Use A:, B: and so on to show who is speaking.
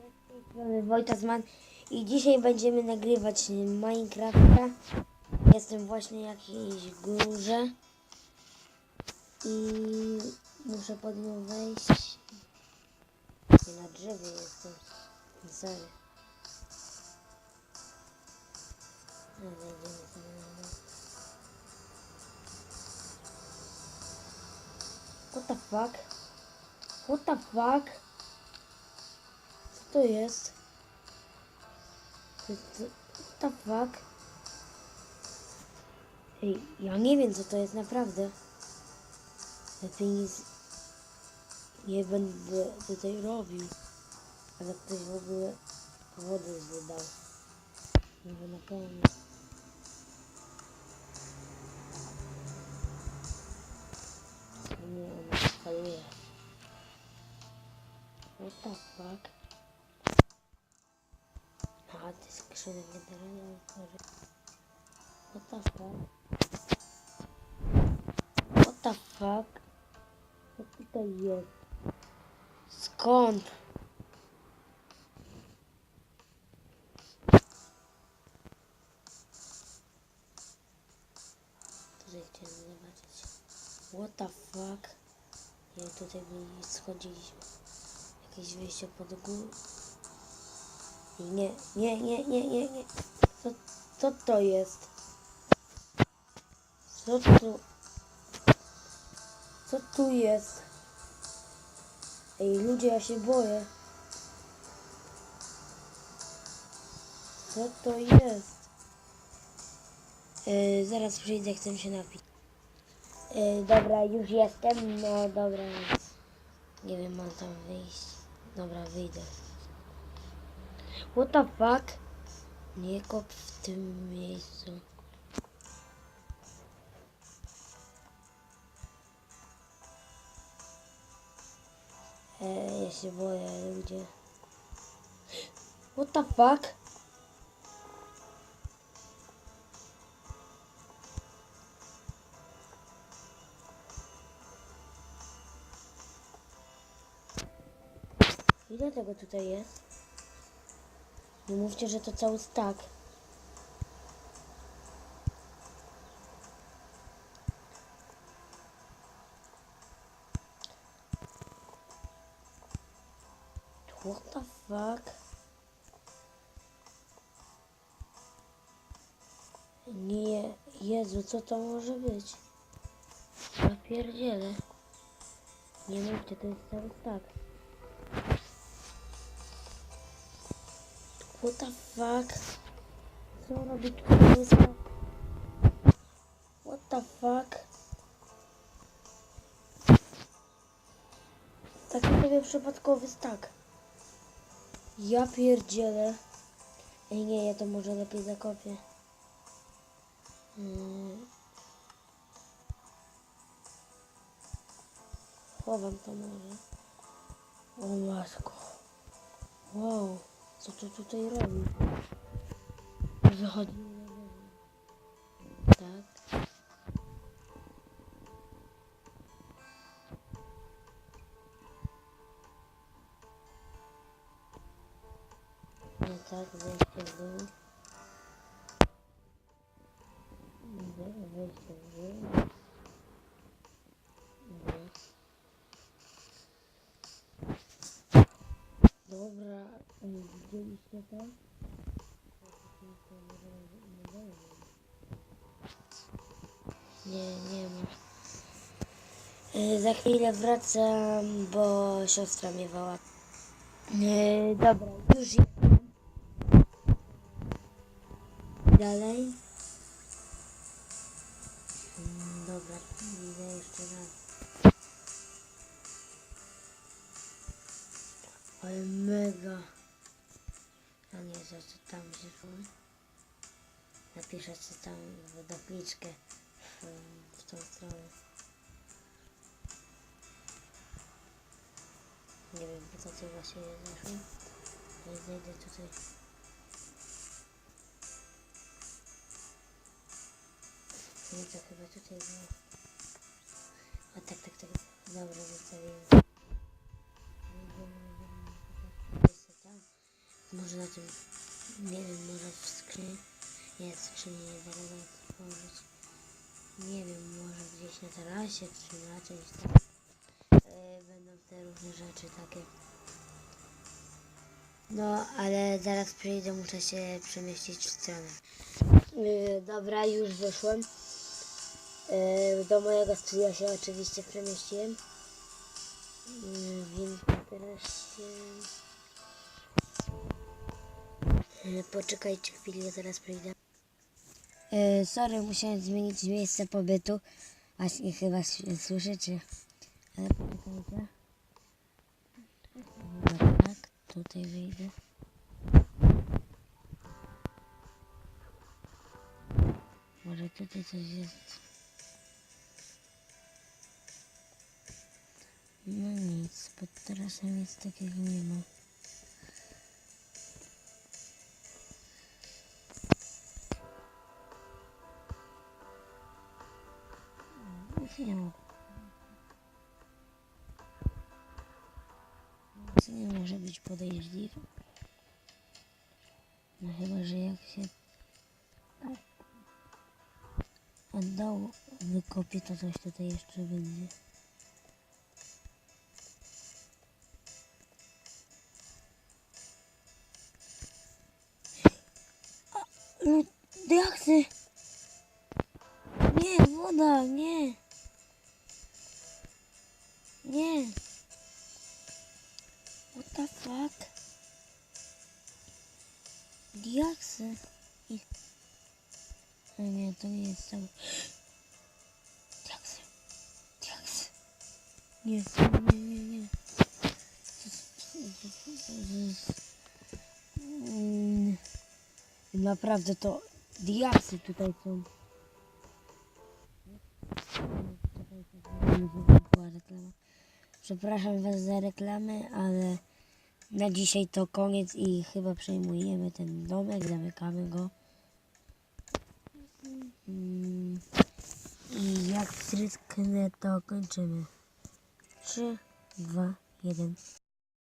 A: Z strony Wojtasman i dzisiaj będziemy nagrywać Minecrafta. Jestem właśnie jakiejś górze i muszę pod nią wejść. Na drzewie jestem. Sorry. What the fuck? What the fuck? To jest? The fuck? Ej, ja nie wiem co to jest naprawdę. Lepiej nic nie będę tutaj robił. Ale ktoś w ogóle wodę wydał. Może na pewno. Nie, ona faluje. What the fuck? Skrzynek nie da rady otworzyć. What the fuck? What the fuck? Co tutaj jest? Skąd? Tutaj chciałem zobaczyć. What the fuck? Nie, tutaj schodziliśmy. Jakieś wyjście pod górę. Nie, nie, nie, nie, nie, nie. Co, co to jest? Co tu? Co tu jest? Ej, ludzie, ja się boję. Co to jest? E, zaraz przyjdę, chcę się napić. E, dobra, już jestem. No dobra, nie wiem, mam tam wyjść. Dobra, wyjdę. What the fuck? Nie kop w tym miejscu. E, ja się boję, ludzie. What the fuck? Ile tego tutaj jest? Nie mówcie, że to cały stak. What the fuck? Nie, Jezu, co to może być? Ja pierdzielę. Nie mówcie, to jest cały stak. What the fuck? Co robi tu cały What the fuck? Taki sobie przypadkowy stak. Ja pierdzielę. Ej nie, ja to może lepiej zakopię. Hmm. Chowam to może. O matko. Wow. Co to tutaj robi? Wychodzi. Tak. No tak, wejście w dół. Widzieliście to? Nie, nie ma. E, Za chwilę wracam, bo siostra mnie woła. E, Dobra, już jestem. Dalej. Dobra, idę jeszcze raz. Ale mega. Nie, za co tam szło? Napiszę co tam w dopliczkę w, w tą stronę. Nie wiem po co ty właśnie zeszło. Ale zejdę tutaj. Nie to chyba tutaj było. A tak, tak, tak. Dobra, zostawiłem. To tam. tym, nie wiem, może w skrzyni, nie, w skrzyni nie da rady otworzyć. Nie wiem, może gdzieś na tarasie, czy na czymś tam e, będą te różne rzeczy takie. No, ale zaraz przyjdę, muszę się przemieścić w stronę. Yy, dobra, już wyszłem. Yy, do mojego studia się oczywiście przemieściłem. Yy, więc teraz się... Yy, poczekajcie chwilę, zaraz przyjdę. Yy, sorry, musiałem zmienić miejsce pobytu. Właśnie chyba słyszycie. Ale poczekajcie. Tak, tutaj wyjdę. Może tutaj coś jest. No nic, pod tarasem nic takiego nie ma. Ma. Nic nie może być podejrzliwe. No chyba, że jak się od dołu wykopię, to coś tutaj jeszcze będzie. No, diaksy! Nie, woda, nie! Nie! What the fuck? Diaksy! I... A nie, to nie jest cały... Diaksy! Diaksy! Nie, nie, nie, nie. Naprawdę to diaksy tutaj są. Była reklama. Przepraszam Was za reklamę, ale na dzisiaj to koniec i chyba przejmujemy ten domek, zamykamy go. Mm, I jak wtrysknę, to kończymy. 3, 2, 1.